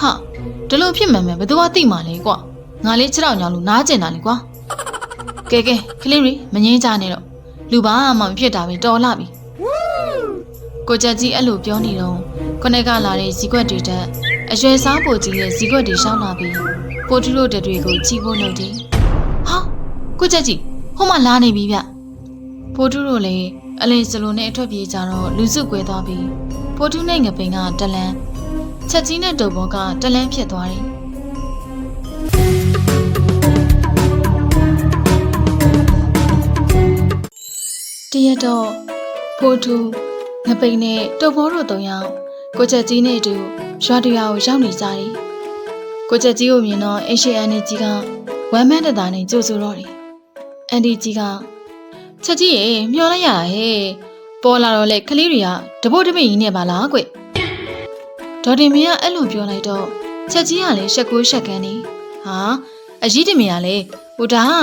ဟာဒီလိုဖြစ်မှန်မယ်ဘယ်သူကသိမှာလဲကွာငါလေးခြေထောက်ညောင်းလို့နားကျင်တာလေကွာကဲကဲကလေးတွေမငင်းကြနဲ့တော့လူပါမှမဖြစ်တာပဲတော်လာပြီကိုကြက်ကြီးအဲ့လိုပြောနေတော့ခொနဲ့ကလာတဲ့ဇီကွက်တွေတဲ့အရွယ်စားပိုကြီးရဲ့ဇီကွက်တွေရှောင်းလာပြီးပိုတူတို့တဲ့တွေကိုချီဖို့လုပ်တယ်ဟာကိုကြက်ကြီးဟိုမှလာနေပြီဗျပိုတူတို့လည်းအလင်းစလိုနဲ့အထွက်ပြေးကြတော့လူစုကွဲသွားပြီးပိုတူနဲ့ငပိန်ကတလန်း ချက်ကြီးနဲ့တုပ်ဘောကတလန်းဖြစ်သွားတယ်တရက်တော့ဖိုးထူးငပိန်နဲ့တုပ်ဘောတို့တုံယောက်ကိုချက်ကြီးနဲ့အတူရွာတရွာကိုရောက်နေကြတယ်။ကိုချက်ကြီးကိုမြင်တော့အရှိအန်ဒီကြီးကဝမ်းမန်းတတာနဲ့ကြိုဆိုတော့တယ်။အန်ဒီကြီးကချက်ကြီးရေမျောလိုက်ရတာဟဲ့ပေါ်လာတော့လေကလေးတွေကတပုတ်တပိကြီးနဲ့ပါလားကွ။ ဒေါ်တင်မင်းကအဲ့လိုပြောလိုက်တော့ချက်ကြီးကလည်းရှက်ကိုရှက်ကန်းနေဟာအကြီးတင်မင်းကလည်းဟိုဒါက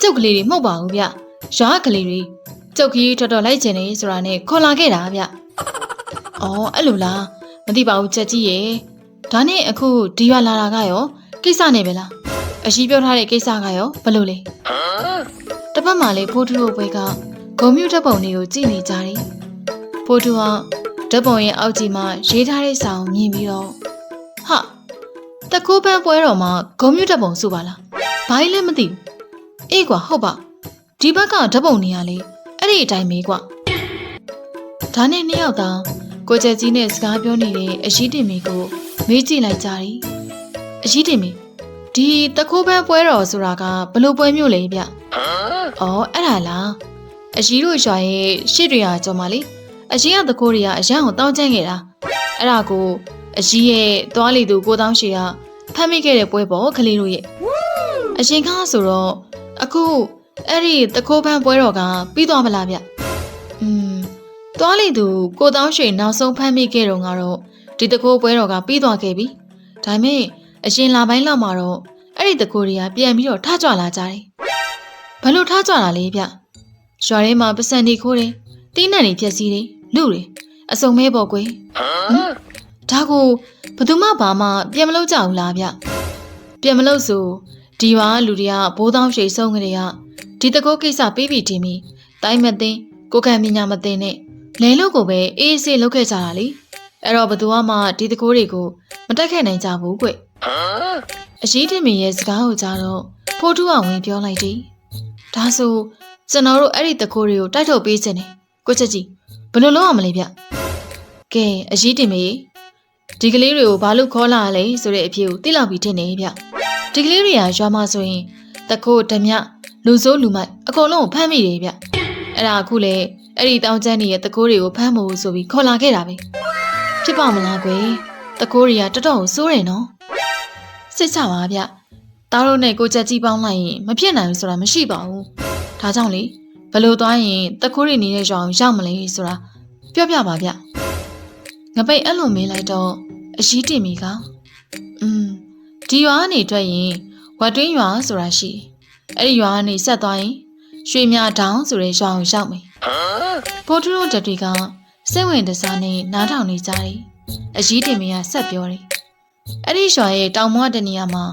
ကျုပ်ကလေးတွေမဟုတ်ပါဘူးဗျ။ရွာကလေးတွေကျုပ်ကြီးတော်တော်လိုက်ကျင်နေဆိုတာနဲ့ခေါ်လာခဲ့တာဗျ။အော်အဲ့လိုလားမသိပါဘူးချက်ကြီးရေဒါနဲ့အခုဒီရွာလာတာကရောကိစ္စနဲ့ပဲလားအရှိပြောထားတဲ့ကိစ္စကရောဘယ်လိုလဲတစ်ပတ်မှလေဖိုးထူတို့ဘွဲကဂုံမြူဓာတ်ပုံတွေကိုကြည့်နေကြတယ်ဖိုးထူက ဓာတ်ပုံရဲ့အောက်ကြီးမှာရေးထားတဲ့စာကိုမြင်ပြီးတော့ဟာတကူပန်းပွဲတော်မှာဂုံမြူဓာတ်ပုံစုပါလားဘာကြီးလဲမသိဘူးအေးကွာဟုတ်ပါဒီဘက်ကဓာတ်ပုံနေရလေအဲ့ဒီအတိုင်းမေးကွာဒါနဲ့နှစ်ယောက်သားကိုကျက်ကြီးနဲ့စကားပြောနေတဲ့အရှိတင်မီကိုမေးကြည့်လိုက်ကြတယ်။အရှိတင်မီဒီတခိုးပန်းပွဲတော်ဆိုတာကဘယ်လိုပွဲမျိုးလဲဗျ။အော်အဲ့ဒါလား။အရှိတို့ရွာရဲ့ရှစ်တွေကကြော်မလေး။ အရှိကတခိုးတွေကအရန်ကိုတောင်းကျမ်းခဲ့တာ။အဲ့ဒါကိုအရှိရဲ့သွားလီသူကိုတောင်းရှည်ကဖမ်းမိခဲ့တဲ့ပွဲပေါ်ကလေးတို့ရဲ့။အရှင်ကားဆိုတော့အခုအဲ့ဒီတခိုးပန်းပွဲတော်ကပြီးသွားမလားဗျ။อืมသွားလေသူကိုတောင်းရွှေနောက်ဆုံးဖမ်းမိခဲ့တော့ကတော့ဒီတကိုးပွဲတော်ကပြီးသွားခဲ့ပြီ။ဒါပေမဲ့အရင်လာပိုင်းလောက်မှာတော့အဲ့ဒီတကိုးတွေကပြန်ပြီးတော့ထကြွလာကြတယ်။ဘလို့ထကြွလာလဲဗျ။ရွာထဲမှာပစံတွေခိုးတယ်။တင်းနှံတွေဖြက်စီးတယ်။ လူတွေအစုံမဲပေါ့ကွယ်။ဒါကိုဘသူမှဘာမှပြန်မလုပ်ကြဘူးလားဗျ။ပြန်မလုပ်ဆိုဒီရွာလူတွေကဘိုးတောင်းရွှေဆုံးကလေးကဒီတကိုးကိစ္စပြီးပြီတင်ပြီးတိုင်းမသိန်းကိုကံပညာမသိနဲ့လဲလို့ကိုပဲအေးအေးဆေးလုပ်ခဲ့ကြတာလေအဲ့တော့ဘသူမှဒီတကိုးတွေကိုမတက်ခဲ့နိုင်ကြဘူးကွအရှိတင်မင်းရဲ့စကားကိုကြားတော့ဖိုးတူကဝင်ပြောလိုက်တယ်ဒါဆိုကျွန်တော်တို့အဲ့ဒီတကိုးတွေကိုတိုက်ထုတ်ပေးခြင်းတယ်ကိုချက်ကြီး ဘယ်လိုလုပ်ရမလဲဗျကဲအရှိတင်မင်းဒီကလေးတွေကိုဘာလို့ခေါ်လာလဲဆိုတဲ့အဖြစ်ကိုသိလောက်ပြီးထင်နေဗျဒီကလေးတွေကရွာမှာဆိုရင်တကိုးဓမြလူစိုးလူမိုက်အကုန်လုံးကိုဖမ်းမိတယ်ဗျအဲ့ဒါအခုလေအဲ့ဒီတောင်ကျန်းကြီးရဲ့တကိုးတွေကိုဖမ်းမို့ဆိုပြီးခေါ်လာခဲ့တာပဲဖြစ်ပါမလားကွယ်တကိုးတွေကတော်တော်ကိုစိုးတယ်နော်စစ်ချပါဗျတားတို့နဲ့ကိုချက်ကြီးပေါင်းလိုက်ရင်မဖြစ်နိုင်ဘူးဆိုတာမရှိပါဘူးဒါကြောင့်လေဘယ် လိုသွားရင်တကိုးတွေနေတဲ့ရွာကိုရောက်မလဲဆိုတာပြောပြပါဗျငပိတ်အဲ့လိုမေးလိုက်တော့အရှိတင်မီကอืมဒီရွာကနေတွေ့ရင်ဝတ်တွင်းရွာဆိုတာရှိတယ်အဲ့ဒီရွာကနေဆက်သွားရင်ရွှေမြတောင်ဆိုတဲ့ရွာကိုရောက်မယ်ဘိုးထူတို့တက်တွေကစိတ်ဝင်တစားနဲ့နားထောင်နေကြတယ်။အကြီးတင်မင်းကဆက်ပြောတယ်။အဲ့ဒီရွာရဲ့တောင်မွားတနေရာမှာ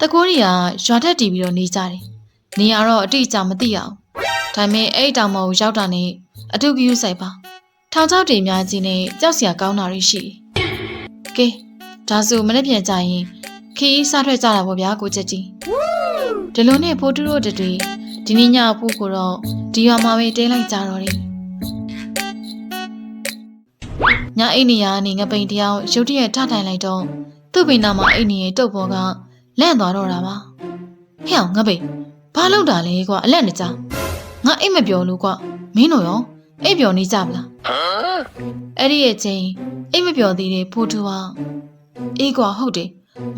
တကိုးတွေကရွာထက်တီးပြီးတော့နေကြတယ်။နေရာတော့အတိအကျမသိအောင်။ ဒါပေမဲ့အဲ့ဒီတောင်မကိုရောက်တာနဲ့အထုပ်ကြီးဆိုင်ပါ။ထောင်ချောက်တွေများကြီးနဲ့ကြောက်စရာကောင်းတာတွေရှိတယ်။ကဲဒါဆိုမနေ့ပြန်ကြရင်ခီးစားထွက်ကြတာပေါ့ဗျာကိုချက်ကြီး။ဒီလိုနဲ့ဖိုးထူတို့တတွေဒီနေ့ညအဖို့ကိုတော့ဒီရွာမှာပဲတဲလိုက်ကြတော့တယ်။ညအိတ်နေရကနေငပိန်တယောက်ရုတ်တရက်ထထိုင်လိုက်တော့သူ့ပိန်နာမှာအိတ်နေရဲ့တုပ်ဘောကလန့်သွားတော့တာပါ။ဟဲ့အောင်ငပိန်ဘာလုပ်တာလဲကွာအလက်နဲ့ကြ။ ငါအိတ်မပြောလို့ကွာမင်းတို့ရောအိတ်ပြောနေကြမလား။အဲ့ဒီရဲ့ချင်းအိတ်မပြောသေးတဲ့ဖိုးထူဟာအေးကွာဟုတ်တယ်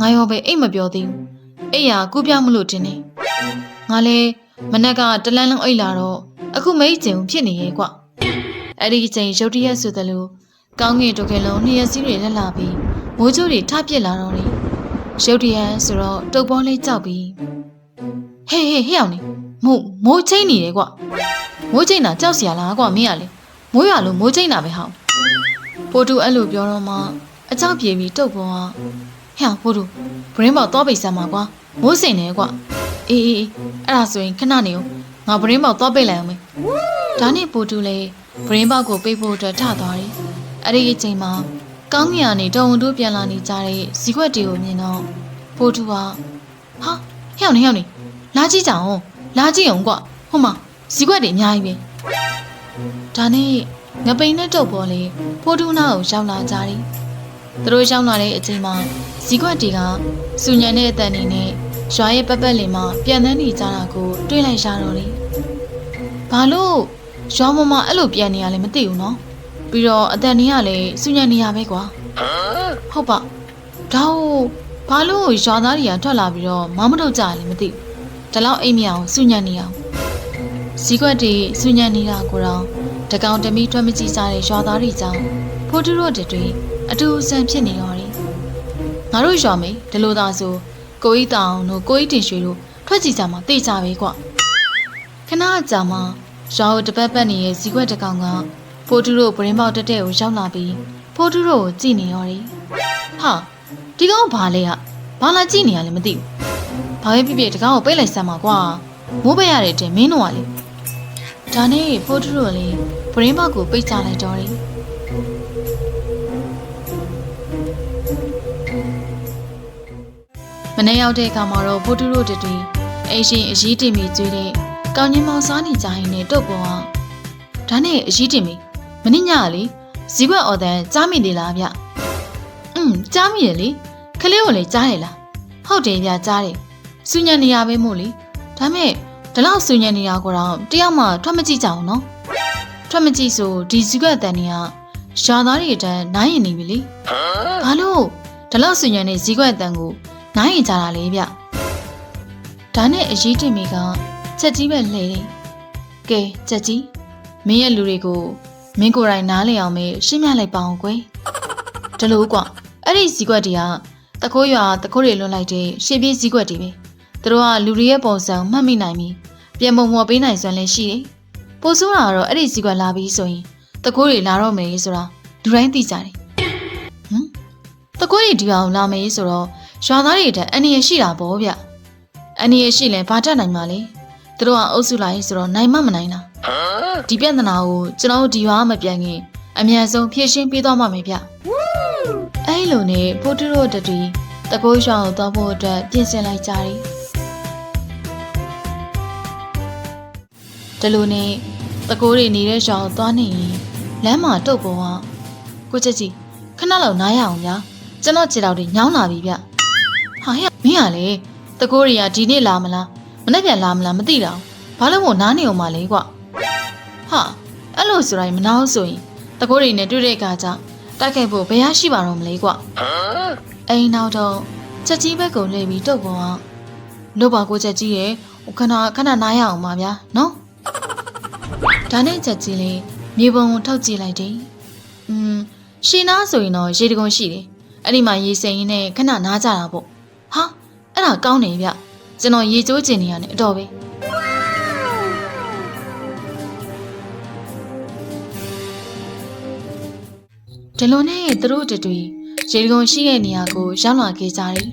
ငါရောပဲအိတ်မပြောသေးဘူး။အိတ်ရကူပြောင်းမလို့တင်နေ။ငါလည်းမနက်ကတလန်းလုံးအိတ်လာတော့အခုမိတ်ကျင်ဖြစ်နေရဲ့ကွအဲ့ဒီချိန်ရုတ်တရက်ဆိုသလိုကောင်းကင်တုတ်ကလုံးနှစ်ရက်စီးတွေလက်လာပြီးမိုးချိုးတွေထပစ်လာတော့တယ်ရုတ်တရက်ဆိုတော့တုတ်ပေါ်လေးကြောက်ပြီးဟေးဟေးဟဲ့အောင်နေ မိုးမိုးချိတ်နေတယ်ကွမိုးချိတ်တာကြောက်စရာလားကွမင်းကလေမိုးရလို့မိုးချိတ်တာပဲဟောင်းပိုတူအဲ့လိုပြောတော့မှအကြောက်ပြေပြီးတုတ်ပေါ်ကဟဲ့ဖိုးတို့ဘရင်းပေါက်သွားပိတ်စမ်းပါကွာမိုးစင်နေကွာအေးအေးအေးအဲ့ဒါဆိုရင်ခဏနေအောင်ငါဘရင်းပေါက်သွားပိတ်လိုက်အောင်မေဒါနဲ့ပိုတူလေဘရင်းပေါက်ကိုပိတ်ဖို့အတွက်ထသွားတယ်အဲ့ဒီအချိန်မှာကောင်းကင်ကနေတော်ဝန်တို့ပြန်လာနေကြတဲ့ဇီခွက်တွေကိုမြင်တော့ပိုတူကဟာဟဲ့အောင်နေဟဲ့အောင်နေလာကြည့်ကြအောင် လာကြည့်အောင်ကွာဟိုမှာဇီခွက်တွေအများကြီးပဲဒါနဲ့ငပိန်နဲ့တုတ်ပေါ်လေဖိုးတူနာကိုရောက်လာကြတယ်သူတို့ရောက်လာတဲ့အချိန်မှာဇီခွက်တွေကစူညံတဲ့အတန်နေနဲ့ရွာရဲ့ပတ်ပတ်လင်မှာပြန်တန်းနေကြတာကိုတွေးလိုက်ရတော့လေဘာလို့ရွာမမအဲ့လိုပြန်နေရလဲမသိဘူးနော်ပြီးတော့အတန်နေရလဲစူညံနေရပဲကွာဟုတ်ပါဒါဟုတ်ဘာလို့ရွာသားတွေကထွက်လာပြီးတော့မမထုတ်ကြရလဲမသိဘူး ဒါလောက်အိမ်မြောင်စူညံနေအောင်ဇီခွက်တွေစူညံနေတာကိုတော့တကောင်တမီထွက်မကြည့်ကြတဲ့ရွာသားတွေကြောင့်ဖိုးတူတို့တွေအတူအဆန်ဖြစ်နေတော့တယ်ငါတို့ရွာမေဒီလိုသာဆိုကိုကြီးတောင်တို့ကိုကြီးတင်ရွှေတို့ထွက်ကြည့်ကြမှာသိကြပဲကွခဏကြာမှရွာကိုတပတ်ပတ်နေတဲ့ဇီခွက်တကောင်ကဖိုးတူတို့ပရင်းပေါက်တက်တဲ့ကိုရောက်လာပြီးဖိုးတူတို့ကိုကြည့်နေရောတယ်ဟာဒီကောင်ဘာလဲဟာဘာလာကြည့်နေရလဲမသိဘူး ဘာပဲဖြစ်ဖြစ်တကောင်ကိုပိတ်လိုက်စမ်းပါကွာမိုးပက်ရတဲ့တင်မင်းတို့ကလေဒါနဲ့ဖိုးတူတို့လည်းပရင်းပေါက်ကိုပိတ်ချလိုက်တော့တယ်မနေ့ရောက်တဲ့အခါမှာတော့ဖိုးတူတို့တူအိမ်ရှင်အရေးတင်ပြီးကျွေးတဲ့ကောင်းကြီးမောင်စားနေကြရင်နဲ့တုတ်ပေါ်အောင်ဒါနဲ့အရေးတင်ပြီးမနေ့ညကလေဇီဝအော်တန်ကြားမိသေးလားဗျอืมကြားမိတယ်လေခလေးကိုလည်းကြားရလားဟုတ်တယ်ဗျကြားတယ် စူညံနေရပဲမို့လေဒါမဲ့ဒီလောက်စူညံနေရကိုတော့တယောက်မှထွက်မကြည့်ကြအောင်နော်ထွက်မကြည့်ဆိုဒီဇီဝအတန်တွေကရွာသားတွေအတန်းနိုင်ရင်နေပြီလေဘာလို့ဒီလောက်စူညံနေဇီဝအတန်ကိုနိုင်ရင်ကြတာလေဗျဒါနဲ့အရေးတင်မိကချက်ကြီးပဲလှည့်တယ်ကဲချက်ကြီးမင်းရဲ့လူတွေကိုမင်းကိုယ်တိုင်နားလည်အောင်မေးရှင်းပြလိုက်ပါအောင်ကွယ်ဒီလိုကွာအဲ့ဒီဇီကွက်တွေကတကိုးရွာတကိုးတွေလွတ်လိုက်တဲ့ရှေ့ပြေးဇီကွက်တွေပဲ သူတို့ကလူတွေရဲ့ပုံစံမှတ်မိနိုင်ပြီပြန်ပုံမော်ပေးနိုင်စွမ်းလည်းရှိတယ်ပိုဆိုးတာကတော့အဲ့ဒီဇီကွက်လာပြီးဆိုရင်တကိုးတွေလာတော့မယ်ဆိုတာလူတိုင်းသိကြတယ်ဟမ်တကိုးတွေဒီအောင်လာမယ်ဆိုတော့ရွာသားတွေတဲ့အန္တရာယ်ရှိတာပေါ့ဗျအန္တရာယ်ရှိလဲဘာတတ်နိုင်မှာလဲသူတို့ကအုပ်စုလိုက်ဆိုတော့နိုင်မမနိုင်တာဒီပြဿနာကိုကျွန်တော်တို့ဒီရွာမပြန်ခင်အမြန်ဆုံးဖြေရှင်းပေးသွားမှာမယ်ဗျအဲ့လိုနဲ့ဖိုးတူတို့တတီတကိုးရွာကိုသွားဖို့အတွက်ပြင်ဆင်လိုက်ကြတယ် ဒီလိုနဲ့တကိုးတွေနေတဲ့ရွာကိုသွားနေရင်လမ်းမှာတုတ်ပေါ်ကကိုချက်ကြီးခဏလောက်နားရအောင်ညာကျွန်တော်ခြေတော်တွေညောင်းလာပြီဗျဟာဟဲ့မင်းကလေတကိုးတွေကဒီနေ့လာမလားမနေ့ပြန်လာမလားမသိတော့ဘာလို့မို့နားနေအောင်မလဲကွဟာအဲ့လိုဆိုရင်မနာဘူးဆိုရင်တကိုးတွေနဲ့တွေ့တဲ့အခါကျတိုက်ခိုက်ဖို့ဘယ်ရရှိပါတော့မလဲကွအိမ်နောက်တော့ချက်ကြီးဘက်ကိုလှည့်ပြီးတုတ်ပေါ်အောင်လို့ပါကိုချက်ကြီးရဲ့ခဏခဏနားရအောင်ပါဗျာနော် ဒါနဲ့ချက်ကြီးလေးမြေပုံကိုထောက်ကြည့်လိုက်တယ်อืมရှင်းနာဆိုရင်တော့ရေတကုံရှိတယ်အဲ့ဒီမှာရေစိမ်ရင်းနဲ့ခဏနားကြတာပေါ့ဟာအဲ့ဒါကောင်းတယ်ဗျကျွန်တော်ရေကျိုးကျင်နေရတယ်အတော်ပဲဒီလိုနဲ့သူတို့တူတူရေတကုံရှိတဲ့နေရာကိုရောက်လာခဲ့ကြတယ်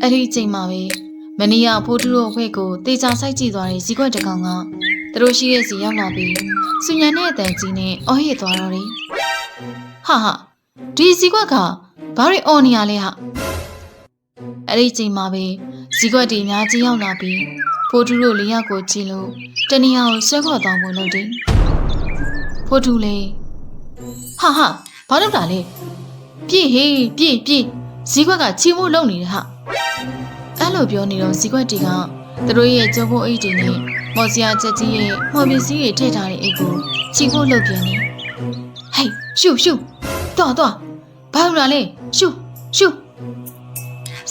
အဲ့ဒီအချိန်မှာပဲ မနီယာဖိုးတူတို့အဖွဲ့ကိုတေချာစိုက်ကြည့်သွားတဲ့ဇီကွက်တကောင်ကသူတို့ရှိတဲ့စီရောက်လာပြီးစူညံတဲ့အတန်ကြီးနဲ့အော်ဟစ်သွားတော့တယ်ဟာဟာဒီဇီကွက်ကဘာတွေအော်နေရလဲဟာအဲ့ဒီအချိန်မှာပဲဇီကွက်တီအများကြီးရောက်လာပြီးဖိုးတူတို့လေးယောက်ကိုကြည့်လို့တနည်းအောင်ဆွဲခေါ်သွားဖို့လုပ်တယ်ဖိုးတူလေဟာဟာဘာလုပ်တာလဲပြည့်ဟေးပြည့်ပြည့်ဇီကွက်ကချီမို့လုံနေတယ်ဟာ အဲ့လိုပြောနေတော့ဇီကွက်တီကသူတို့ရဲ့ကြုံဖို့အိတ်တွေနဲ့မော်စရာချက်ကြီးရဲ့မော်ပစ္စည်းတွေထည့်ထားတဲ့အိတ်ကိုချီဖို့လုပ်ပြန်နေဟေးရှုရှုတော့တော့ဘာလို့လဲရှုရှု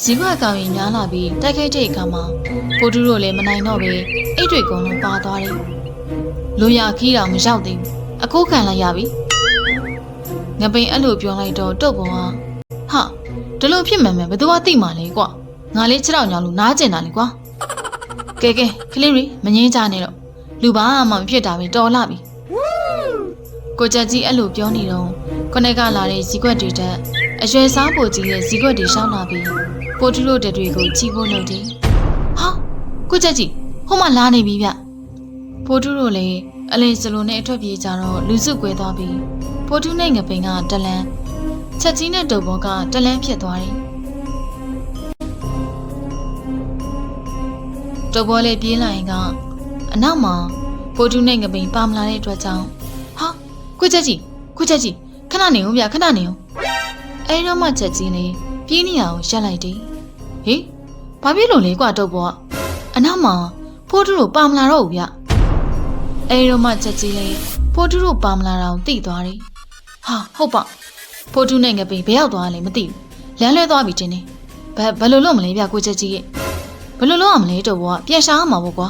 ဇီဝကောင်ရင်ညားလာပြီးတိုက်ခိုက်တဲ့အခါမှာပိုတူတို့လည်းမနိုင်တော့ပဲအိတ်တွေကုန်လုံးပါသွားတယ်လူရခီးတော်မရောက်သေးဘူးအကိုခံလိုက်ရပြီငပိန်အဲ့လိုပြောလိုက်တော့တုတ်ပေါ်ဟာဟာဒီလိုဖြစ်မှန်မယ်ဘယ်သူကသိမှလဲကွာ ငါလေးခြေထောက်ညောင်းလို့နားကျင်တာလေကွာကဲကဲကလေးရီမငင်းကြနဲ့တော့လူပါမှမဖြစ်တာပဲတော်လာပြီကိုချက်ကြီးအဲ့လိုပြောနေတော့ခொနဲ့ကလာတဲ့ဇီကွက်တွေတက်အရွယ်စားပိုကြီးရဲ့ဇီကွက်တွေရှောင်းလာပြီးပိုတူတို့တက်တွေကိုချီဖို့လုပ်တယ်ဟာကိုချက်ကြီးဟိုမှလာနေပြီဗျပိုတူတို့လည်းအလင်းစလိုနဲ့အထွက်ပြေးကြတော့လူစုကွဲသွားပြီးပိုတူနဲ့ငပိန်ကတလန်းချက်ကြီးနဲ့တုပ်ဘောကတလန်းဖြစ်သွားတယ် တုပ်ဘောလေးပြေးလာရင်ကအနောက်မှာပိုတူနဲ့ငပိန်ပါမလာတဲ့အတွက်ကြောင့်ဟာကိုချက်ကြီးကိုချက်ကြီးခဏနေဦးဗျခဏနေဦးအဲတော့မှချက်ကြီးလေးပြေးနေရအောင်ရက်လိုက်တယ်ဟေးဘာဖြစ်လို့လဲကွာတုပ်ဘောကအနောက်မှာဖိုးတူတို့ပါမလာတော့ဘူးဗျအဲတော့မှချက်ကြီးလေးဖိုးတူတို့ပါမလာတော့တိသွားတယ်ဟာဟုတ်ပါဖိုးတူနဲ့ငပိန်ဘယ်ရောက်သွားလဲမသိဘူးလမ်းလဲသွားပြီတင်းနေဘယ်ဘယ်လိုလုပ်မလဲဗျကိုချက်ကြီးရဲ့ ဘယ်လိုလုပ်ရမလဲတုပ်ဘောကပြန်ရှားမှာပေါ့ကွာ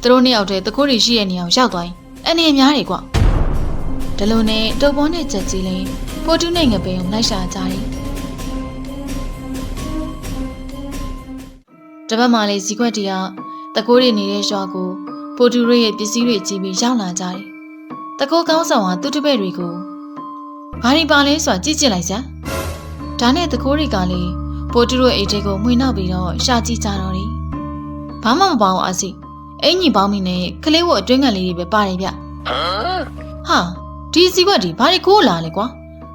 သူတို့နှစ်ယောက်တည်းတကိုးတွေရှိရဲ့နေအောင်ရောက်သွားရင်အနေအများတွေကွာဒီလိုနဲ့တုပ်ပေါ်နဲ့ချက်ကြီးလင်းဖိုတူနဲ့ငပိန်ကိုလိုက်ရှာကြတယ်။တပတ်မှလေးဇီကွက်တီကတကိုးတွေနေတဲ့ရွာကိုဖိုတူရဲ့ပစ္စည်းတွေကြီးပြီးရောက်လာကြတယ်။တကိုးကောင်းဆောင်ကသူ့တပည့်တွေကိုဘာတွေပါလဲဆိုတာကြည့်ကြည့်လိုက်စမ်း။ဒါနဲ့တကိုးတွေကလည်းဖိုတူရဲ့အိတ်တွေကိုမှွေနှောက်ပြီးတော့ရှာကြည့်ကြတော့တယ်။ ဘာမှမပေါအောင်အစီအင်ကြီးပေါင်းမိနဲ့ကလေးဝတ်အတွင်းကန်လေးတွေပဲပါတယ်ဗျ။ဟာဒီစီကွက်ဒီဘာတွေကိုလာလဲကွာ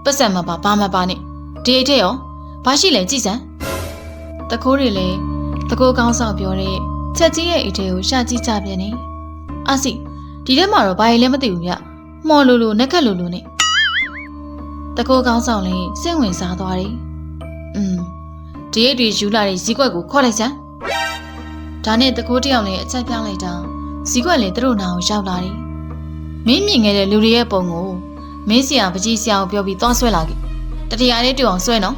ပတ်စံမပါဘာမပါနဲ့ဒီအိတ်ထဲရောဘာရှိလဲကြည့်စမ်းတကိုးတွေလည်းတကိုးကောင်းဆောင်ပြောတဲ့ချက်ကြီးရဲ့အိတ်ထဲကိုရှာကြည့်ကြပြန်နေအစီဒီထဲမှာတော့ဘာကြီးလဲမသိဘူးဗျမော်လိုလိုနက်ခက်လိုလိုနဲ့တကိုးကောင်းဆောင်လည်းစိတ်ဝင်စားသွားတယ်อืมဒီအိတ်တွေယူလာတဲ့ဇီကွက်ကိုခေါ်လိုက်စမ်း ဒါနဲ့တကိုးတယောက်လည်းအချက်ပြောင်းလိုက်တာဇီကွက်လည်းသူတို့နာကိုရောက်လာတယ်မင်းမြင်ခဲ့တဲ့လူတွေရဲ့ပုံကိုမင်းဆရာပကြီးဆရာကိုပြောပြီးသွားဆွဲလာခဲ့တတရားလေးတူအောင်ဆွဲနော်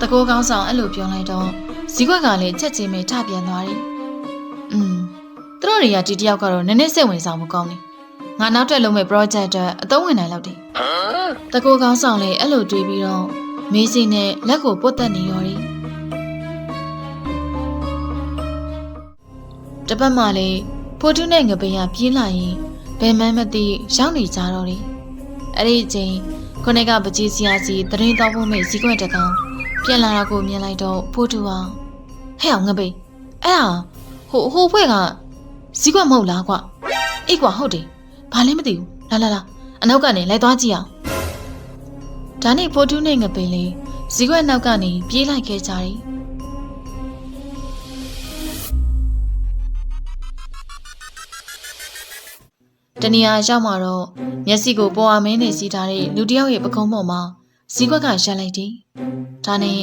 တကိုးကောင်းဆောင်အဲ့လိုပြောလိုက်တော့ဇီကွက်ကလည်းချက်ချင်းပဲထပြန်သွားတယ်อืมသူတို့တွေကဒီတယောက်ကတော့နည်းနည်းစိတ်ဝင်စားမှုကောင်းတယ်ငါနောက်ထပ်လုပ်မဲ့ project အတွက်အသုံးဝင်နိုင်လောက်တယ်တကိုးကောင်းဆောင်လည်းအဲ့လိုတွေးပြီးတော့မေးစိနဲ့လက်ကိုပုတ်တက်နေရောတယ် တပတ်မှလည်းဖိုတူးနဲ့ငပိန်ကပြေးလာရင်ဘယ်မှန်းမသိရောက်နေကြတော့တယ်။အဲ့ဒီအချိန်ခုနကပကြီးစရာစီတရင်တော်ဖို့မဲ့ဇီကွက်တကောင်ပြန်လာတော့ကိုမြင်လိုက်တော့ဖိုးတူဟာဟဲ့အောင်ငပိတ်အဲ့ဟာဟိုဟိုဘွဲ့ကဇီကွက်မဟုတ်လားကွအေးကွာဟုတ်တယ်ဘာလဲမသိဘူးလာလာလာအနောက်ကနေလိုက်သွားကြည့်အောင်ဒါနဲ့ဖိုးတူနဲ့ငပိတ်လေးဇီကွက်နောက်ကနေပြေးလိုက်ခဲ့ကြတယ် တနေရာရောက်မှာတော့မျက်စိကိုပေါ်အမင်းနဲ့စီးထားတဲ့လူတစ်ယောက်ရဲ့ပကုံးပေါ်မှာဇီကွက်ကရက်လိုက်တယ်။ဒါနဲ့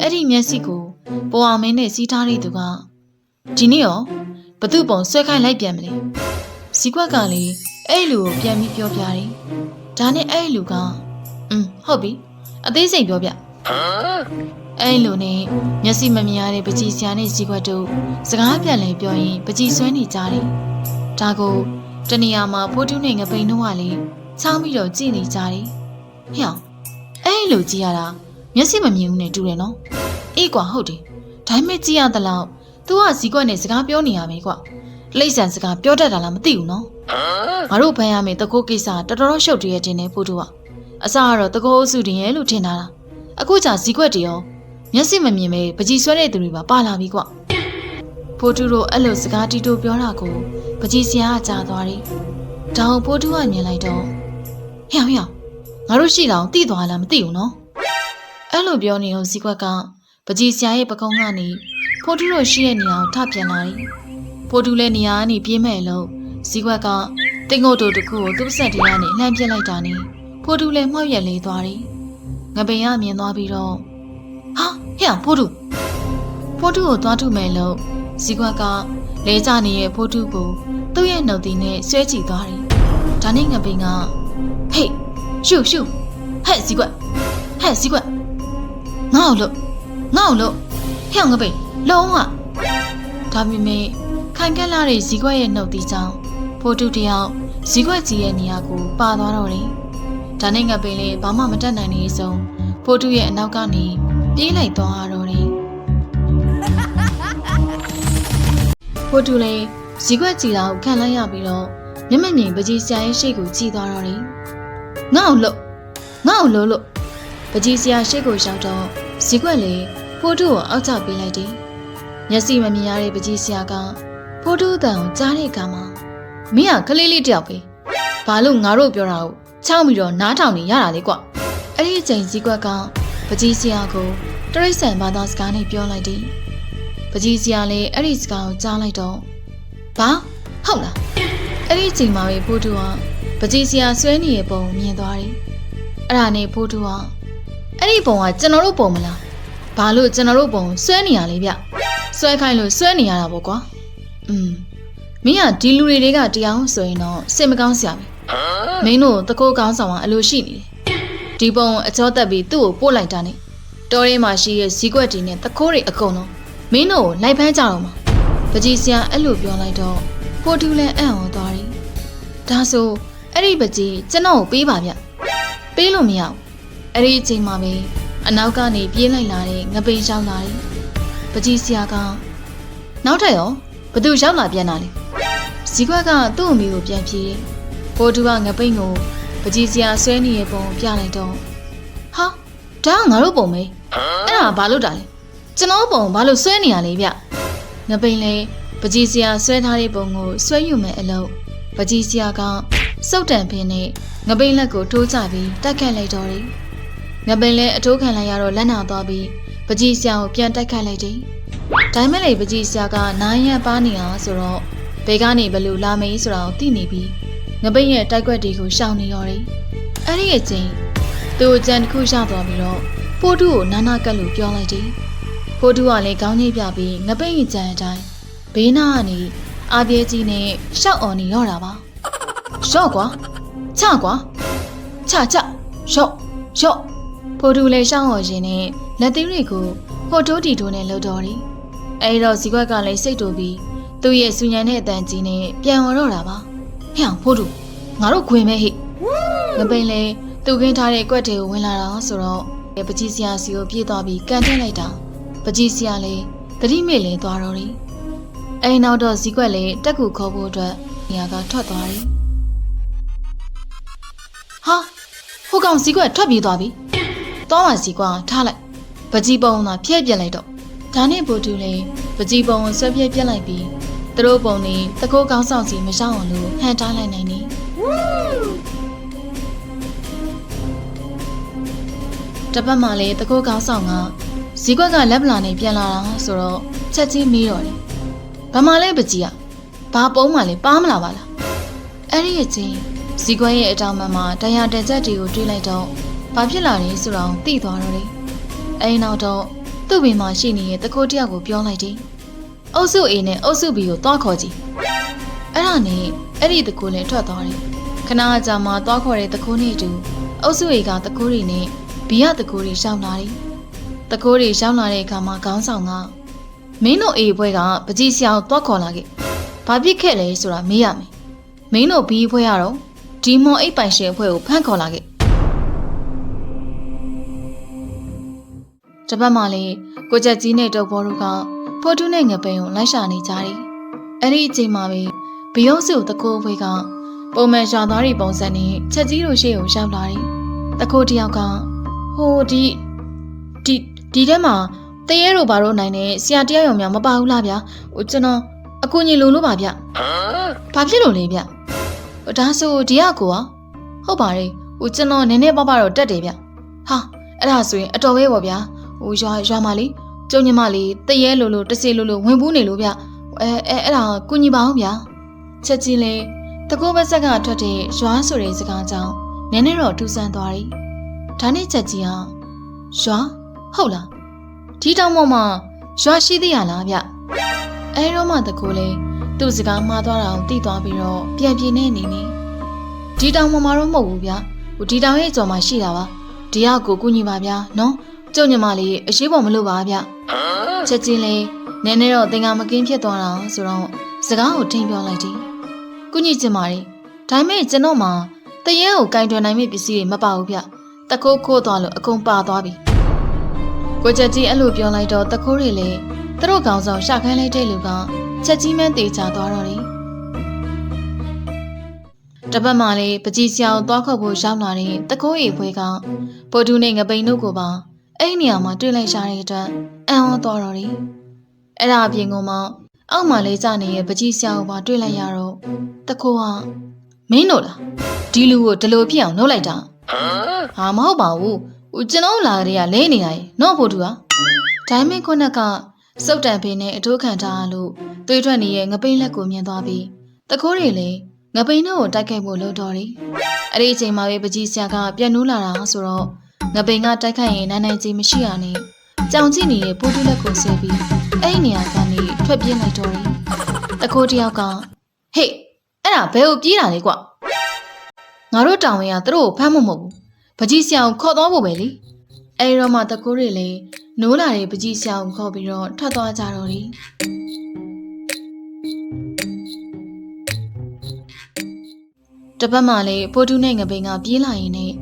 အဲ့ဒီမျက်စိကိုပေါ်အမင်းနဲ့စီးထားတဲ့သူကဒီနေ့ရောဘသူ့ပုံဆွဲခိုင်းလိုက်ပြန်မလဲ။ဇီကွက်ကလည်းအဲ့လူကိုပြန်ပြီးပြောပြတယ်။ဒါနဲ့အဲ့လူကအင်းဟုတ်ပြီအသေးစိတ်ပြောပြ။အဲ့လိုနဲ့မျက်စိမမြင်ရတဲ့ပကြီးဆရာနဲ့ဇီကွက်တို့စကားပြန်လဲပြောရင်ပကြီးဆွဲနေကြတယ်။ဒါကို တနေရာမှာဖိုးတူးနဲ့ငပိန်တို့ကလေချောင်းပြီးတော့ကြည်နေကြတယ်။ဟဲ့အောင်အဲ့လိုကြည်ရတာမျက်စိမမြင်ဘူးနဲ့တူတယ်နော်။အေးကွာဟုတ်တယ်။ဒါပေမဲ့ကြည်ရသလောက် तू ကဇီကွက်နဲ့စကားပြောနေရမယ်ကွာ။လိမ့်ဆန်စကားပြောတတ်တာလားမသိဘူးနော်။ငါတို့ဖန်ရမယ်တကိုးကိစ္စတော်တော်ရှုပ်တရတင်နေဖိုးတူကအစကတော့တကိုးအစုတင်ရဲ့လို့ထင်တာလား။အခုကျဇီကွက်တရောမျက်စိမမြင်ပဲပကြီးဆွဲတဲ့သူတွေပါပါလာပြီကွာ။ ဖိုးတူတို့အဲ့လိုစကားတီတိုပြောတာကိုပကြီးစရာကကြားသွားတယ်။ဒေါင်ဖိုးတူကမြင်လိုက်တော့ဟျောင်ဟျောင်ငါတို့ရှိတောင်တိသွားလားမသိဘူးနော်။အဲ့လိုပြောနေတော့ဇီကွက်ကပကြီးစရာရဲ့ပကုံးကနေဖိုးတူတို့ရှိတဲ့နေရာကိုထပြန်လာတယ်။ဖိုးတူလည်းနေရာကနေပြေးမဲ့လို့ဇီကွက်ကတင်ငုတ်တို့တခုကိုသူ့ဆက်တရားနဲ့လှမ်းပြစ်လိုက်တာနဲ့ဖိုးတူလည်းမှောက်ရက်လေးသွားတယ်။ငပိန်ကမြင်သွားပြီးတော့ဟာဟျောင်ဖိုးတူဖိုးတူကိုသွားထုမယ်လို့ ဇီကွက်ကလဲကျနေတဲ့ဖိုးတူကိုသူ့ရဲ့နှုတ်သီးနဲ့ဆွဲချီသွားတယ်။ဒါနဲ့ငပိန်ကဟေးရှူရှူဟဲ့ဇီကွက်ဟဲ့ဇီကွက်ငါ့ကိုလို့ငါ့ကိုလို့ဟဲ့ငပိန်လုံးဝဒါပေမဲ့ခိုင်ခက်လာတဲ့ဇီကွက်ရဲ့နှုတ်သီးကြောင့်ဖိုးတူတယောက်ဇီကွက်ကြီးရဲ့နေရာကိုပါသွားတော့တယ်။ဒါနဲ့ငပိန်လည်းဘာမှမတတ်နိုင်နေဆုံးဖိုးတူရဲ့အနောက်ကနေပြေးလိုက်သွားတော့ ဖိုးတူလည်းဇီကွက်ကြီးတော်ခံလိုက်ရပြီးတော့မျက်မမြင်ပကြီးဆရာရဲ့ရှေ့ကိုကြည့်သွားတော့တယ်။ငါ့ကိုလို့ငါ့ကိုလို့လို့ပကြီးစရာရှေ့ကိုရောက်တော့ဇီကွက်လေဖိုးတူကိုအောက်ချပေးလိုက်တယ်မျက်စိမမြင်ရတဲ့ပကြီးစရာကဖိုးတူအတန်ကိုကြားတဲ့အခါမှာမင်းကကလေးလေးတယောက်ပဲဘာလို့ငါတို့ပြောတာကိုချောင်းပြီးတော့နားထောင်နေရတာလေကွအဲ့ဒီအချိန်ဇီကွက်ကပကြီးစရာကိုတရိတ်ဆန်ဘာသာစကားနဲ့ပြောလိုက်တယ် ပကြီးစရာလည်းအဲ့ဒီစကားကိုကြားလိုက်တော့ဘာဟုတ်လားအဲ့ဒီအချိန်မှာပဲဖိုးတူကပကြီးစရာဆွဲနေတဲ့ပုံကိုမြင်သွားတယ်အဲ့ဒါနဲ့ဖိုးတူကအဲ့ဒီပုံကကျွန်တော်တို့ပုံမလားဘာလို့ကျွန်တော်တို့ပုံဆွဲနေရလဲဗျဆွဲခိုင်းလို့ဆွဲနေရတာပေါ့ကွာอืมမင်းကဒီလူတွေတွေကတရားဆိုရင်တော့စိတ်မကောင်းစရာပဲမင်းတို့တကောကောင်းဆောင်ကအလိုရှိနေတယ်ဒီပုံကိုအကျော်တက်ပြီးသူ့ကိုပို့လိုက်တာနဲ့တော်ရဲမှာရှိတဲ့ဇီကွက်တီနဲ့တခိုးတွေအကုန်လုံး မင်းတို့ကိုလိုက်ဖမ်းကြတော့မှာပကြီးစရာအဲ့လိုပြောလိုက်တော့ဖိုတူလည်းအံ့ဩသွားတယ်ဒါဆိုအဲ့ဒီပကြီးကျွန်တော်ကိုပေးပါဗျပေးလို့မရဘူးအဲ့ဒီအချိန်မှာပဲအနောက်ကနေပြေးလိုက်လာတဲ့ငပိန်ရောက်လာတယ်ပကြီးစရာကနောက်ထပ်ရောဘသူရောက်လာပြန်လာလဲဇီကွက်ကသူ့အမေကိုပြန်ပြေးတယ်ဖိုတူကငပိန်ကိုပကြီးစရာဆွဲနေတဲ့ပုံကိုပြလိုက်တော့ဟာဒါကငါတို့ပုံပဲအဲ့ဒါဘာလို့တာလဲ ကျွန်တော်ပုံဘာလို့ဆွဲနေရလဲဗျငပိန်လေပကြီးစရာဆွဲထားတဲ့ပုံကိုဆွဲယူမယ်အလုပ်ပကြီးစရာကစုတ်တန်ဖင်းနဲ့ငပိန်လက်ကိုထိုးချပြီးတိုက်ခတ်လိုက်တော့တယ်ငပိန်လည်းအထိုးခံလိုက်ရတော့လက်နာသွားပြီးပကြီးစရာကိုပြန်တိုက်ခတ်လိုက်တယ်ဒါမဲ့လေပကြီးစရာကနိုင်ရန်ပါနေအောင်ဆိုတော့ဘေကနေဘလို့လာမေးဆိုတာကိုသိနေပြီးငပိန်ရဲ့တိုက်ကွက်တွေကိုရှောင်နေရောတယ်အဲ့ဒီအချိန်သူ့ကြံတစ်ခုရှောက်သွားပြီးတော့ဖိုးတူကိုနာနာကတ်လို့ပြောလိုက်တယ် ဖိုးတူကလည်းခေါင်းကြီးပြပြီးငပိန်ရဲ့ကြံအတိုင်းဘေးနားကနေအာပြေကြီးနဲ့ရှောက်အောင်နေရောတာပါရှော့ကွာချကွာချချရှော့ရှော့ဖိုးတူလည်းရှောင်းော်ရင်နဲ့လက်သေးတွေကိုဟိုတိုးတီတိုးနဲ့လှုပ်တော်တယ်အဲဒီတော့ဇီကွက်ကလည်းစိတ်တူပြီးသူ့ရဲ့စူညံတဲ့အတန်ကြီးနဲ့ပြန်ဝင်တော့တာပါဟဲ့အောင်ဖိုးတူငါတို့ခွင်မဲ့ဟိငပိန်လေသူခင်းထားတဲ့ကွက်တွေကိုဝင်လာတာဆိုတော့ပကြီးစရာစီကိုပြေးသွားပြီးကန်တက်လိုက်တာ ပကြီးစရာလေးတတိမေလေးသွားတော့တယ်အဲနောက်တော့ဇီကွက်လေးတက်ကူခေါ်ဖို့အတွက်နေရာကထွက်သွားတယ်ဟာဟိုကောင်ဇီကွက်ထွက်ပြေးသွားပြီသွားမှဇီကွက်ထားလိုက်ပကြီးပုံသာဖျက်ပြက်လိုက်တော့ဒါနဲ့ဘူတူလေးပကြီးပုံကိုဆွဲပြက်ပြက်လိုက်ပြီးသူတို့ပုံနေတကိုးကောင်းဆောင်စီမရှောင်အောင်လို့ဟန်တားလိုက်နိုင်နေတပတ်မှလည်းတကိုးကောင်းဆောင်က ဇီကွက်ကလက်ပလာနေပြန်လာတာဆိုတော့ချက်ချင်းမေးတော့တယ်ဘာမှလဲပကြီးอ่ะဘာပုံးမှလဲပါမလာပါလားအဲ့ဒီအချိန်ဇီကွက်ရဲ့အတောင်မှန်မှာတရားတက်ချက်တွေကိုတွေးလိုက်တော့ဘာဖြစ်လာလဲဆိုတော့သိသွားတော့တယ်အဲ့နောက်တော့သူ့ဘေးမှာရှိနေတဲ့တကိုးတယောက်ကိုပြောလိုက်တယ်အုပ်စု A နဲ့အုပ်စု B ကိုတွားခေါ်ကြည့်အဲ့ဒါနဲ့အဲ့ဒီတကိုးလည်းထွက်သွားတယ်ခဏကြာမှတွားခေါ်တဲ့တကိုးနဲ့အတူအုပ်စု A ကတကိုးတွေနဲ့ B ကတကိုးတွေရှောင်းလာတယ် တကိုးတွေရှောင်းလာတဲ့အခါမှာခေါင်းဆောင်ကမင်းတို့ A ဘွဲကပကြီးဆရာကိုတွားခေါ်လာခဲ့ဘာဖြစ်ခဲ့လဲဆိုတာမေးရမယ်မင်းတို့ B ဘွဲကတော့ဒီမွန်အိတ်ပိုင်ရှင်အဖွဲ့ကိုဖမ်းခေါ်လာခဲ့တပတ်မှလည်းကိုချက်ကြီးနဲ့တုပ်ဘောတို့ကဖိုတူးနဲ့ငပိန်ကိုလိုက်ရှာနေကြတယ်။အဲ့ဒီအချိန်မှာပဲဘီယုံစုတကိုးဘွေးကပုံမှန်ရွာသားတွေပုံစံနဲ့ချက်ကြီးတို့ရှေ့ကိုရောက်လာတယ်။တကိုးတယောက်ကဟိုဒီဒီ ဒီထဲမှာတရေတို့ဘာလို့နိုင်နေဆရာတယောက်ရောင်များမပါဘူးလားဗျာ။ဟိုကျွန်တော်အကူညီလိုလို့ပါဗျ။ဘာဖြစ်လို့လဲဗျ။ဟိုဒါဆိုဒီကကိုကဟုတ်ပါတယ်။ဟိုကျွန်တော်နည်းနည်းပါးပါတော့တက်တယ်ဗျ။ဟာအဲ့ဒါဆိုရင်အတော်ပဲပေါ့ဗျာ။ဟိုရွာရွာမှာလေးကျုံညီမလေးတရဲလိုလိုတစေလိုလိုဝင်ပူးနေလို့ဗျအဲအဲအဲ့ဒါကုညီပါအောင်ဗျချက်ချင်းလေတကောဘက်ဆက်ကထွက်တဲ့ရွာဆိုတဲ့စကားကြောင့်နည်းနည်းတော့ထူဆန်းသွားတယ်ဒါနဲ့ချက်ကြီးဟာရွာ ဟုတ်လားဒီတောင်ပေါ်မှာရွာရှိသေးရလားဗျအဲတော့မှတကောလေသူ့စကားမှားသွားတာကိုသိသွားပြီးတော့ပြန်ပြင်းနေနေနေဒီတောင်ပေါ်မှာတော့မဟုတ်ဘူးဗျဟိုဒီတောင်ရဲ့ကြော်မှာရှိတာပါဒီရောက်ကိုကုညီပါဗျာနော်ကျုံညီမလေးအရှိပေါ်မလို့ပါဗျချက်ချင်းလေးနည်းနည်းတော့သင်္ကာမကင်းဖြစ်သွားတာဆိုတော့စကားကိုထိန်ပြောလိုက်တယ်ကုညီချင်ပါလေဒါပေမဲ့ကျွန်တော်မှတရဲကိုကင်တွယ်နိုင်မယ့်ပစ္စည်းတွေမပါဘူးဗျတခိုးခိုးသွားလို့အကုန်ပါသွားပြီ ကိုချက်ကြီးအဲ့လိုပြောလိုက်တော့တခိုးတွေလည်းသူတို့ကောင်ဆောင်ရှာခိုင်းလိုက်တဲ့လူကချက်ကြီးမန်းတေချာသွားတော့တယ်တပတ်မှလည်းပကြီးစီအောင်သွားခုတ်ဖို့ရောက်လာတဲ့တကိုးရီဖွဲကပိုတူနဲ့ငပိန်တို့ကိုပါအဲ့ဒီနေရာမှာတွေ့လိုက်ရတဲ့အတွက်အံ့ဩသွားတော့တယ်အဲ့ဒါအပြင်ကမှအောက်မှာလေးကြနေတဲ့ပကြီးစီအောင်ပါတွေ့လိုက်ရတော့တကိုးကမင်းတို့လားဒီလူကိုဒီလိုဖြစ်အောင်လုပ်လိုက်တာဟာမဟုတ်ပါဘူးဟို ကျွန်တော်လာကြတဲ့ကလဲနေရတယ်နော်ပိုတူကဒိုင်းမင်းခုနကစုတ်တန်ဖေးနဲ့အထိုးခံထားလို့သွေးထွက်နေတဲ့ငပိန်လက်ကိုမြင်သွားပြီးတကိုးတွေလည်းငပိန်တို့ကိုတိုက်ခိုက်ဖို့လုပ်တော့တယ်။အဲ့ဒီအချိန်မှာပဲပကြီးဆရာကပြန်နိုးလာတာဆိုတော့ငပိန်ကတိုက်ခိုက်ရင်နိုင်နိုင်ကြီးမရှိရနဲ့ကြောင်ကြည့်နေတဲ့ပိုးတူးလက်ကိုဆဲပြီးအဲ့ဒီနေရာကနေထွက်ပြေးလိုက်တော့တယ်။တကိုးတယောက်ကဟေ့အဲ့ဒါဘယ်ကိုပြေးတာလဲကွ။ငါတို့တောင်ဝင်ကသူတို့ကိုဖမ်းမမဟုတ်ဘူး။ ပကြီးဆရာကိုခေါ်သွားဖို့ပဲလေ။အဲ့ဒီတော့မှတကိုးတွေလည်းနိုးလာတဲ့ပကြီးဆရာကိုခေါ်ပြီးတော့ထွက်သွားကြတော့တယ်။တပတ်မှလည်းပိုတူးနဲ့ငပိန်ကပြေးလာရင်နဲ့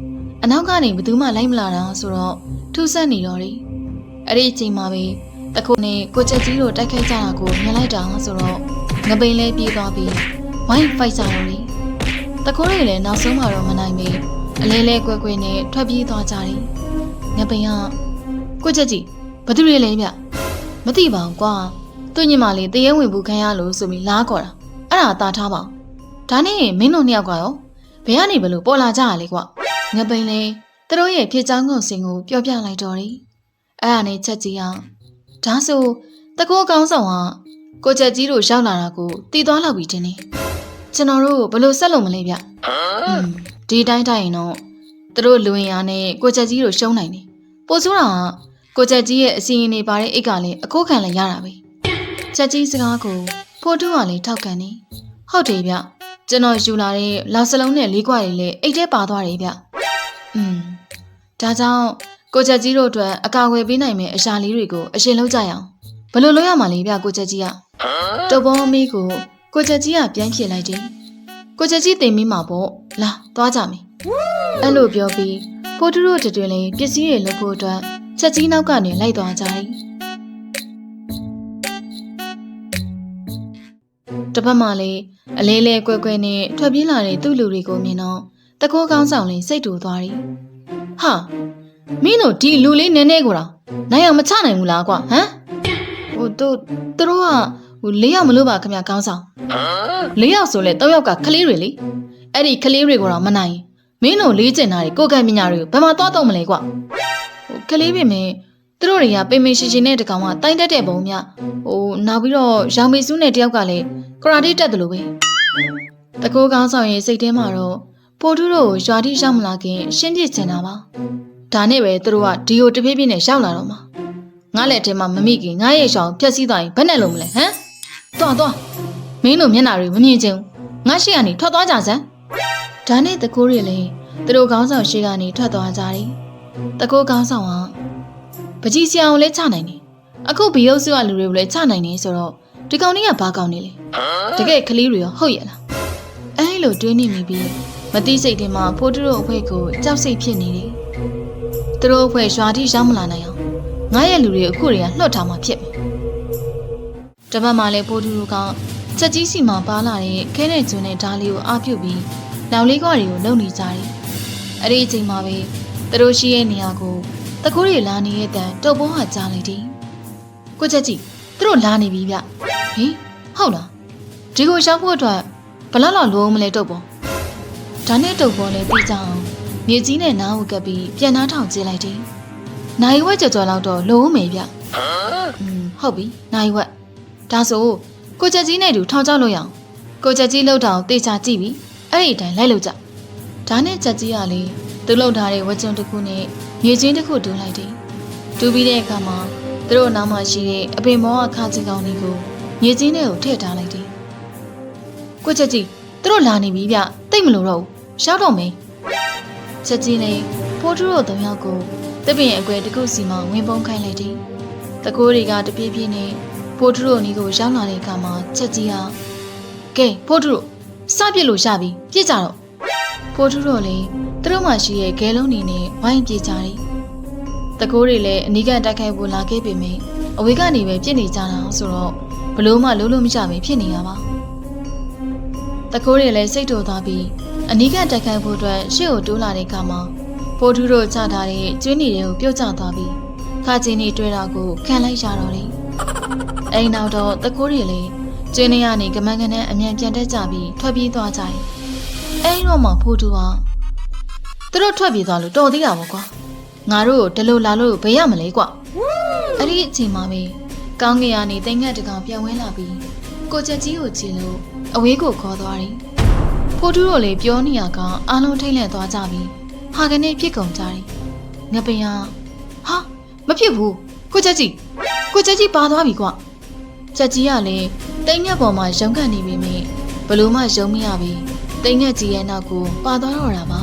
အနောက်ကနေဘယ်သူမှလိုက်မလာတာဆိုတော့ထူးဆန်းနေတော့တယ်။အဲ့ဒီအချိန်မှာပဲတခုနဲ့ကိုချက်ကြီးတို့တိုက်ခိုက်ကြတာကိုမြင်လိုက်တာဆိုတော့ငပိန်လည်းပြေးသွားပြီးဝိုင်းဖိုက်ကြတော့တယ်။တခုတွေလည်းနောက်ဆုံးမှတော့မနိုင်ပဲ အလဲလဲကွဲကွဲနဲ့ထွက်ပြေးသွားကြတယ်။ငပိန်ကကိုချက်ကြီးဘသူတွေလဲဗျမသိပါဘူးကွာသူ့ညီမလေးတရေဝင်ဘူးခံရလို့ဆိုပြီးလားခေါ်တာအဲ့ဒါတာထားပါဦးဒါနဲ့မင်းတို့နှစ်ယောက်ကရောဘယ်ကနေဘလို့ပေါ်လာကြရလဲကွငပိန်လေသူတို့ရဲ့ဖြစ်ချောင်းကုန်စင်ကိုပြောပြလိုက်တော့တယ်အဲ့ဒါနဲ့ချက်ကြီးအောင်ဒါဆိုတကောကောင်းဆောင်ကကိုချက်ကြီးတို့ရောက်လာတာကိုတည်သွားလောက်ပြီတင်နေကျွန်တော်တို့ဘယ်လို့ဆက်လို့မလဲဗျอืม ဒီတိုင်းတိုင်းရင်တော့သူတို့လူဝင်အားနဲ့ကိုချက်ကြီးတို့ရှုံးနိုင်တယ်ပိုဆိုးတာကကိုချက်ကြီးရဲ့အစီရင်နေပါတဲ့အိတ်ကလည်းအကိုခံလည်းရတာပဲချက်ကြီးစကားကိုဖိုးတူးကလည်းထောက်ကန်နေဟုတ်တယ်ဗျကျွန်တော်ယူလာတဲ့လောက်စလုံးနဲ့လေးခွာတွေလည်းအိတ်ထဲပါသွားတယ်ဗျ။อืมဒါကြောင့်ကိုချက်ကြီးတို့အတွက်အကာအကွယ်ပေးနိုင်မယ့်အရာလေးတွေကိုအရှင်လုပ်ကြရအောင်။ဘယ်လိုလုပ်ရမှာလဲဗျကိုချက်ကြီးက။တုပ်ပေါ်အမေးကိုကိုချက်ကြီးကပြန်ဖြေလိုက်တယ်။ ကိုချက်ကြီးတင်မိမှာပေါ့။လာသွားကြမယ်။အဲ့လိုပြောပြီးဖိုးတူတို့တွင်လည်းပစ္စည်းတွေလုပ်ဖို့အတွက်ချက်ကြီးနောက်ကနေလိုက်သွားကြတယ်။တစ်ပတ်မှလည်းအလေးလဲကွဲကွဲနဲ့ထွက်ပြေးလာတဲ့သူ့လူတွေကိုမြင်တော့တကောကောင်းဆောင်လေးစိတ်တူသွားတယ်။ဟာမင်းတို့ဒီလူလေးနည်းနည်းကိုတော့နိုင်အောင်မချနိုင်ဘူးလားကွာဟမ်ဟိုတို့သူတို့ကဟို လေးယောက်မလို့ပါခင်ဗျကောင်းဆောင်လေးယောက်ဆိုလဲ၃ယောက်ကကလေးတွေလေအဲ့ဒီကလေးတွေကိုတော့မနိုင်ရင်မင်းတို့လေးကျင်တာတွေကိုယ်ကံပညာတွေကိုဘယ်မှာသွားတော့မလဲကွာဟိုကလေးပြင်မင်းသူတို့တွေကပိမ့်ပိမ့်ရှင်ရှင်နဲ့တကောင်ကတိုင်တက်တဲ့ပုံမြဟိုနောက်ပြီးတော့ရောင်မေစုနဲ့တယောက်ကလည်းကရာတေတက်တယ်လို့ပဲတကိုးကောင်းဆောင်ရဲ့စိတ်ထဲမှာတော့ပိုတူးတို့ကိုရွာတိရောက်မလာခင်ရှင်းပြချင်တာပါဒါနဲ့ပဲသူတို့ကဒီကိုတပြေးပြေးနဲ့ရောက်လာတော့မှာငါလက်ထဲမှာမမိခင်ငါရဲ့ရှောင်ဖြက်စီးသွားရင်ဘယ်နဲ့လုံးမလဲဟမ် သွားသွားမင်းတို့မျက်နှာတွေမမြင်ချင်ဘူးငါရှိကနေထွက်သွားကြစမ်းဒါနဲ့တကိုးတွေလည်းသူတို့ကောင်းဆောင်ရှိကနေထွက်သွားကြတယ်တကိုးကောင်းဆောင်ကပကြီးစရာကိုလည်းချနိုင်တယ်အခုဘီယုတ်စုကလူတွေကိုလည်းချနိုင်နေဆိုတော့ဒီကောင်လေးကဘာကောင်နေလဲတကယ်ကလေးတွေရောဟုတ်ရဲ့လားအဲလိုတွေးနေမိပြီးမတိစိတ်ထဲမှာဖိုးတူတို့အဖွဲကိုကြောက်စိတ်ဖြစ်နေတယ်။သူတို့အဖွဲရွာတိရောက်မလာနိုင်အောင်ငါရဲ့လူတွေအခုတွေကလှော့ထားမှဖြစ်မယ်။ တပတ်မှလည်းဖိုးတူတို့ကချက်ကြီးစီမှာပါလာတဲ့ခဲတဲ့ကျွန်းနဲ့ဓာလေးကိုအားပြုတ်ပြီးလောင်လေးကွာတွေကိုလုံနေကြတယ်။အဲ့ဒီအချိန်မှာပဲသူတို့ရှိရဲ့နေရာကိုတကူးတွေလာနေတဲ့တန်တုပ်ပေါ်ကကြားလိုက်တယ်။ကိုချက်ကြီးသူတို့လာနေပြီဗျ။ဟင်ဟုတ်လားဒီကိုရောက်ဖို့အတွက်ဘလောက်လောက်လိုအောင်မလဲတုတ်ပေါ်ဒါနဲ့တုတ်ပေါ်လည်းသိကြအောင်မြေကြီးနဲ့နားကိုကပ်ပြီးပြန်နှားထောင်ကြည့်လိုက်တယ်နိုင်ဝက်ကြော်ကြော်လောက်တော့လိုအောင်မယ်ဗျอืมဟုတ်ပြီနိုင်ဝက် ဒါဆိုကိုချက်ကြီးနဲ့တူထောင်ချလို့ရအောင်ကိုချက်ကြီးလှုပ်တာကိုတေချာကြည့်ပြီးအဲ့ဒီအတိုင်းလိုက်လို့ကြဒါနဲ့ချက်ကြီးကလေသူလှုပ်ထားတဲ့ဝက်ကျွန်းတစ်ခုနဲ့မြေကြီးတစ်ခုတူးလိုက်တယ်တူးပြီးတဲ့အခါမှာသူတို့နားမှာရှိတဲ့အပင်မောအခါကြီးကောင်လေးကိုမြေကြီးနဲ့ကိုထည့်ထားလိုက်တယ်ကိုချက်ကြီးသူတို့လာနေပြီဗျတိတ်မလို့တော့ဘူးရှောက်တော့မယ်ချက်ကြီးလည်းဖိုးထူးတို့သုံးယောက်ကိုတပင်အကွယ်တစ်ခုစီမှဝင်ပုံးခိုင်းလိုက်တယ်တကိုးတွေကတပြေးပြေးနဲ့ ဖိုးထူးတို့နီးကိုရောက်လာတဲ့အခါမှာချက်ကြီးဟာကဲဖိုးထူးတို့စပြစ်လို့ရပြီပြစ်ကြတော့ဖိုးထူးတို့လည်းသူတို့မှရှိရဲ့ဂဲလုံးနေနဲ့ဝိုင်းပြေးကြတယ်တကိုးတွေလည်းအနီးကတိုက်ခိုက်ဖို့လာခဲ့ပေမယ့်အဝေးကနေပဲပြစ်နေကြတာဆိုတော့ဘလို့မှလုံးလုံးမကြပဲဖြစ်နေတာပါတကိုးတွေလည်းစိတ်တူသွားပြီးအနီးကတိုက်ခိုက်ဖို့အတွက်ရှေ့ကိုတိုးလာတဲ့အခါမှာဖိုးထူးတို့ချထားတဲ့ကျွင်းနေတဲ့ကိုပြုတ်ကျသွားပြီးခါချင်းနေတွေ့တာကိုခံလိုက်ရတော့တယ်။ အိမ်နောက်တော့တကိုးတွေလည်းကျွင်းနေရနေကမန်းကနန်းအမြန်ပြန်တက်ကြပြီးထွက်ပြေးသွားကြတယ်။အဲဒီတော့မှဖိုးထူးကသူတို့ထွက်ပြေးသွားလို့တော်သေးတာပေါ့ကွာ။ငါတို့ဒီလိုလာလို့ဘယ်ရမလဲကွာ။အဲ့ဒီအချိန်မှာပဲကောင်းကင်ကနေတိမ်ငတ်တကောင်ပြန်ဝင်လာပြီးကိုချက်ကြီးကိုချီလို့အဝေးကိုခေါ်သွားတယ်။ဖိုးထူးတို့လည်းပြောနေရကအားလုံးထိတ်လန့်သွားကြပြီဟာကနေဖြစ်ကုန်ကြတယ်ငပင်ကဟာမဖြစ်ဘူးကိုချက်ကြီးကိုချက်ကြီးပါသွားပြီကွ ချက်ကြီးကလည်းတိမ်ငက်ပေါ်မှာရုံခတ်နေပြီမိဘလို့မှရုံမရပြီတိမ်ငက်ကြီးရဲ့နောက်ကိုပါသွားတော့တာပါ